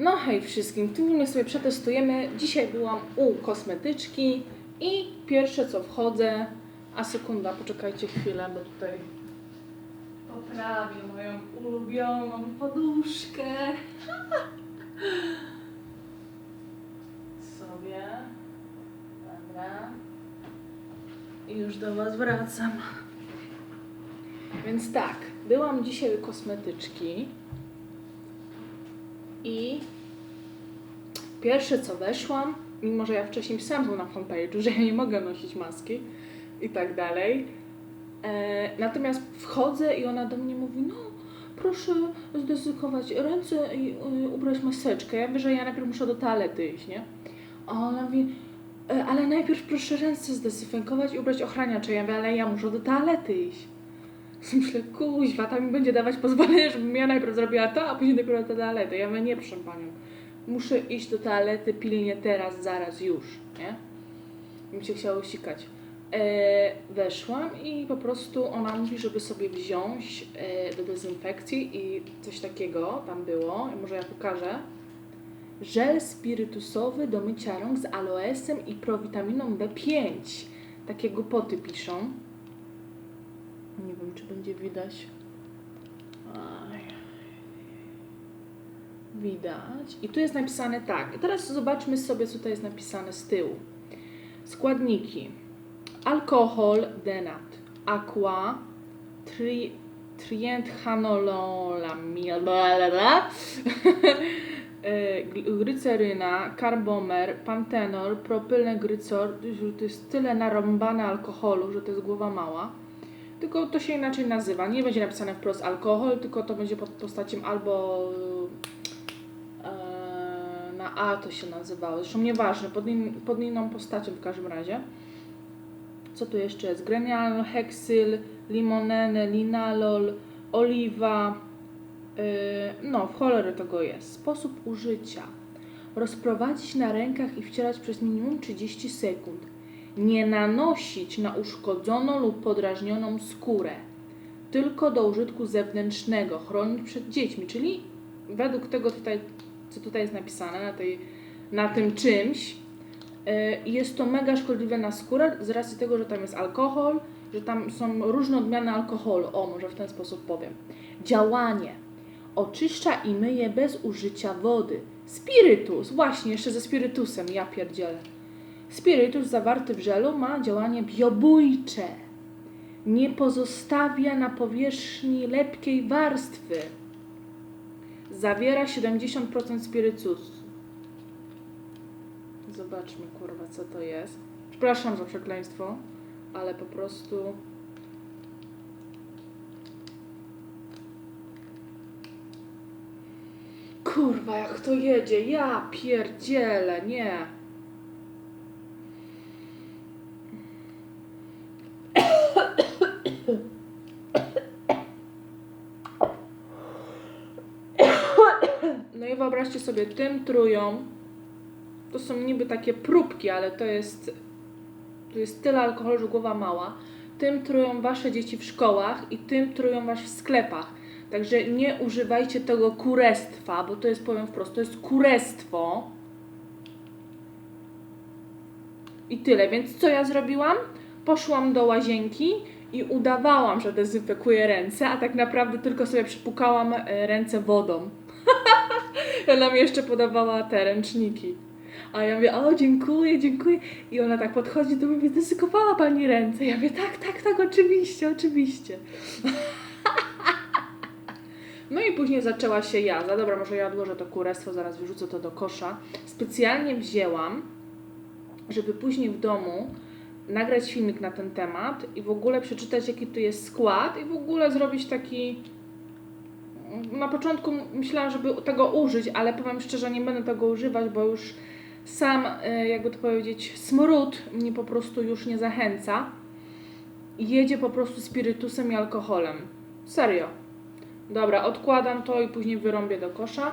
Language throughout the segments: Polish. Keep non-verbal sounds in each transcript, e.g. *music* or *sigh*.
No hej wszystkim, w tym filmie sobie przetestujemy. Dzisiaj byłam u kosmetyczki i pierwsze co wchodzę, a sekunda, poczekajcie chwilę, bo tutaj poprawię moją ulubioną poduszkę. *laughs* sobie. Dobra. I już do Was wracam. Więc tak, byłam dzisiaj u kosmetyczki i pierwsze co weszłam, mimo że ja wcześniej pisałam na fanpage'u, że ja nie mogę nosić maski i tak dalej. E, natomiast wchodzę i ona do mnie mówi, no proszę zdezynfekować ręce i y, ubrać maseczkę. Ja wiem, że ja najpierw muszę do toalety iść, nie? A ona mówi, e, ale najpierw proszę ręce zdezynfekować i ubrać ochraniacze. Ja mówię, ale ja muszę do toalety iść. *laughs* Myślę, kuźwa, ta mi będzie dawać pozwolenie, żebym ja najpierw zrobiła to, a później dopiero do toalety. Ja mówię, nie proszę panią, muszę iść do toalety pilnie teraz, zaraz, już, nie? Mi się chciało sikać. E, weszłam i po prostu ona mówi, żeby sobie wziąć e, do dezynfekcji i coś takiego tam było, może ja pokażę. Żel spirytusowy do mycia rąk z aloesem i prowitaminą B5. Takie głupoty piszą. Nie wiem, czy będzie widać. Widać. I tu jest napisane tak. Teraz zobaczmy sobie, co tutaj jest napisane z tyłu. Składniki. Alkohol, denat. Aqua, tri. E, gl- *laughs* glyceryna, karbomer, pantenol, propylengrycol. To jest tyle narąbane alkoholu, że to jest głowa mała. Tylko to się inaczej nazywa. Nie będzie napisane wprost alkohol, tylko to będzie pod postacią albo e, na A to się nazywało. Zresztą nieważne, pod, in, pod inną postacią w każdym razie. Co tu jeszcze jest? Grenial, heksyl, limonene, linalol, oliwa. Yy, no, w cholerę tego jest. Sposób użycia. Rozprowadzić na rękach i wcierać przez minimum 30 sekund. Nie nanosić na uszkodzoną lub podrażnioną skórę. Tylko do użytku zewnętrznego. Chronić przed dziećmi. Czyli według tego tutaj, co tutaj jest napisane na, tej, na tym czymś, yy, jest to mega szkodliwe na skórę z racji tego, że tam jest alkohol, że tam są różne odmiany alkoholu. O, może w ten sposób powiem. Działanie. Oczyszcza i myje bez użycia wody. Spirytus, właśnie, jeszcze ze spirytusem, ja pierdzielę. Spirytus zawarty w żelu ma działanie biobójcze. Nie pozostawia na powierzchni lepkiej warstwy. Zawiera 70% spirytusu. Zobaczmy, kurwa, co to jest. Przepraszam za przekleństwo, ale po prostu... Kurwa, jak to jedzie, ja pierdzielę, nie. No i wyobraźcie sobie, tym trują. To są niby takie próbki, ale to jest, to jest tyle alkoholu, że głowa mała. Tym trują wasze dzieci w szkołach i tym trują was w sklepach. Także nie używajcie tego kurestwa, bo to jest, powiem wprost, to jest kurestwo. I tyle. Więc co ja zrobiłam? Poszłam do łazienki i udawałam, że dezynfekuję ręce, a tak naprawdę tylko sobie przypukałam e, ręce wodą. *laughs* ona mi jeszcze podawała te ręczniki. A ja mówię, o dziękuję, dziękuję. I ona tak podchodzi do mnie, zdezykowała pani ręce. Ja mówię, tak, tak, tak, oczywiście, oczywiście. *laughs* No i później zaczęła się jazda. Dobra, może ja odłożę to kurestwo, zaraz wyrzucę to do kosza. Specjalnie wzięłam, żeby później w domu nagrać filmik na ten temat i w ogóle przeczytać, jaki tu jest skład i w ogóle zrobić taki... Na początku myślałam, żeby tego użyć, ale powiem szczerze, nie będę tego używać, bo już sam, e, jakby to powiedzieć, smród mnie po prostu już nie zachęca. Jedzie po prostu spirytusem i alkoholem. Serio. Dobra, odkładam to i później wyrąbię do kosza.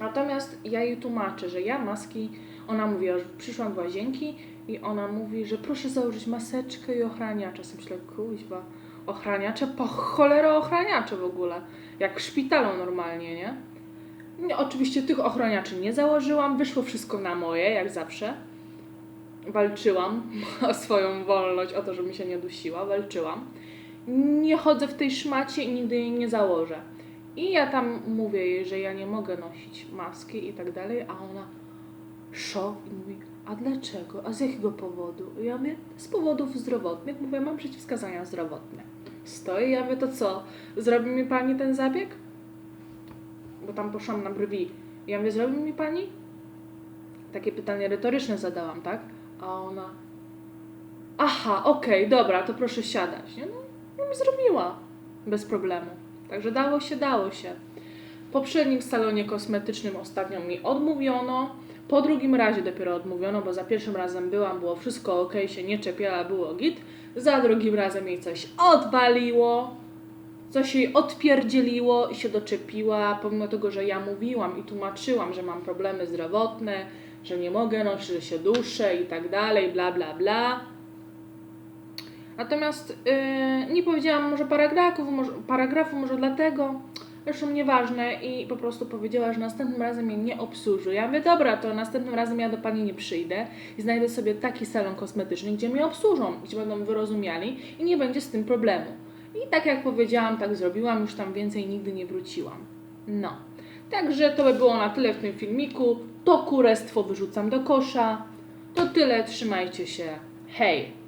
Natomiast ja jej tłumaczę, że ja maski, ona mówi, że przyszłam do łazienki i ona mówi, że proszę założyć maseczkę i ochraniacze. Sobie myślę, kuźwa, ochraniacze? Po cholerę ochraniacze w ogóle. Jak w szpitalu normalnie, nie? Nie, oczywiście tych ochroniaczy nie założyłam, wyszło wszystko na moje, jak zawsze. Walczyłam *laughs* o swoją wolność, o to, żeby mi się nie dusiła, walczyłam. Nie chodzę w tej szmacie i nigdy jej nie założę. I ja tam mówię jej, że ja nie mogę nosić maski i tak dalej, a ona szok i mówi, a dlaczego? A z jakiego powodu? Ja mówię, z powodów zdrowotnych. Mówię, mam przeciwwskazania zdrowotne. Stoję, ja mówię, to co? Zrobi mi pani ten zabieg? Bo tam poszłam na brwi. Ja mówię, zrobi mi pani? Takie pytanie retoryczne zadałam, tak? A ona, aha, okej, dobra, to proszę siadać. Nie? No, no mi zrobiła. Bez problemu. Także dało się, dało się. W poprzednim salonie kosmetycznym ostatnio mi odmówiono. Po drugim razie dopiero odmówiono, bo za pierwszym razem byłam, było wszystko ok, się nie czepiała, było git. Za drugim razem jej coś odwaliło, coś jej odpierdzieliło i się doczepiła, pomimo tego, że ja mówiłam i tłumaczyłam, że mam problemy zdrowotne, że nie mogę nosić, że się duszę i tak dalej, bla bla bla. Natomiast yy, nie powiedziałam może paragrafów, może, paragrafu, może dlatego, zresztą nieważne i po prostu powiedziała, że następnym razem mnie nie obsłuży. Ja mówię, dobra, to następnym razem ja do Pani nie przyjdę i znajdę sobie taki salon kosmetyczny, gdzie mnie obsłużą, gdzie będą wyrozumiali i nie będzie z tym problemu. I tak jak powiedziałam, tak zrobiłam, już tam więcej nigdy nie wróciłam. No. Także to by było na tyle w tym filmiku. To kurestwo wyrzucam do kosza. To tyle, trzymajcie się. Hej!